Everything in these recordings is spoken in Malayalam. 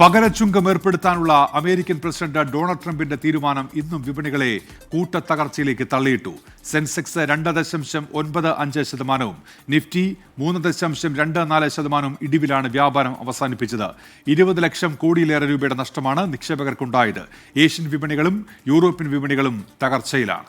പകരച്ചുങ്കം ഏർപ്പെടുത്താനുള്ള അമേരിക്കൻ പ്രസിഡന്റ് ഡൊണാൾഡ് ട്രംപിന്റെ തീരുമാനം ഇന്നും വിപണികളെ കൂട്ടത്തകർച്ചയിലേക്ക് തള്ളിയിട്ടു. സെൻസെക്സ് രണ്ട് ദശാംശം ഒൻപത് അഞ്ച് ശതമാനവും നിഫ്റ്റി മൂന്ന് ദശാംശം രണ്ട് നാല് ശതമാനവും ഇടിവിലാണ് വ്യാപാരം അവസാനിപ്പിച്ചത്. ഇരുപത് ലക്ഷം കോടിയിലേറെ രൂപയുടെ നഷ്ടമാണ് നിക്ഷേപകർക്കുണ്ടായത്. ഏഷ്യൻ വിപണികളും യൂറോപ്യൻ വിപണികളും തകർച്ചയിലാണ്.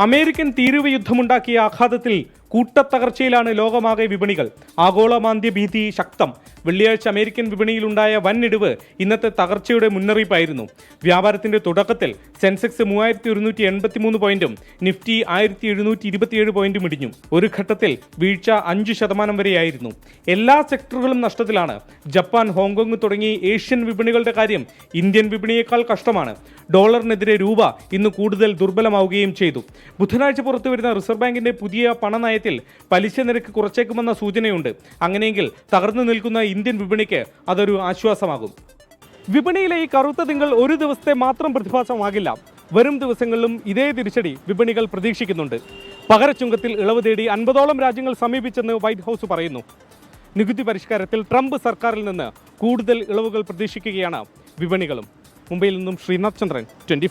അമേരിക്കൻ തീരുവ യുദ്ധമുണ്ടാക്കിയ ആഘാതത്തിൽ കൂട്ടത്തകർച്ചയിലാണ് ലോകമാകെ വിപണികൾ. ആഗോള മാന്ദ്യ ഭീതി ശക്തം. വെള്ളിയാഴ്ച അമേരിക്കൻ വിപണിയിലുണ്ടായ വൻ ഇടിവ് ഇന്നത്തെ തകർച്ചയുടെ മുന്നറിയിപ്പായിരുന്നു. വ്യാപാരത്തിന്റെ തുടക്കത്തിൽ സെൻസെക്സ് മൂവായിരത്തി ഒരുന്നൂറ്റി എൺപത്തി മൂന്ന് പോയിന്റും നിഫ്റ്റി ആയിരത്തി എഴുന്നൂറ്റി ഇരുപത്തിയേഴ് പോയിന്റും ഇടിഞ്ഞു. ഒരു ഘട്ടത്തിൽ വീഴ്ച അഞ്ച് ശതമാനം വരെയായിരുന്നു. എല്ലാ സെക്ടറുകളും നഷ്ടത്തിലാണ്. ജപ്പാൻ ഹോങ്കോങ് തുടങ്ങി ഏഷ്യൻ വിപണികളുടെ കാര്യം ഇന്ത്യൻ വിപണിയേക്കാൾ കഷ്ടമാണ്. ഡോളറിനെതിരെ രൂപ ഇന്ന് കൂടുതൽ ദുർബലമാവുകയും ചെയ്തു. ബുധനാഴ്ച പുറത്തുവരുന്ന റിസർവ് ബാങ്കിന്റെ പുതിയ പണനയത്തിൽ പലിശ നിരക്ക് കുറച്ചേക്കുമെന്ന സൂചനയുണ്ട്. അങ്ങനെയെങ്കിൽ തകർന്നു നിൽക്കുന്ന ഇന്ത്യൻ വിപണിക്ക് അതൊരു ആശ്വാസമാകും. വിപണിയിലെ ഈ കറുത്ത തിങ്കൾ ഒരു ദിവസത്തെ മാത്രം പ്രതിഭാസമാകില്ല. വരും ദിവസങ്ങളിലും ഇതേ തിരിച്ചടി വിപണികൾ പ്രതീക്ഷിക്കുന്നുണ്ട്. പകരച്ചുങ്കത്തിൽ ഇളവ് തേടി അൻപതോളം രാജ്യങ്ങൾ സമീപിച്ചെന്ന് വൈറ്റ് ഹൗസ് പറയുന്നു. നികുതി പരിഷ്കാരത്തിൽ ട്രംപ് സർക്കാരിൽ നിന്ന് കൂടുതൽ ഇളവുകൾ പ്രതീക്ഷിക്കുകയാണ് വിപണികളും. മുംബൈയിൽ നിന്നും ശ്രീനാഥ് ചന്ദ്രൻ ട്വന്റി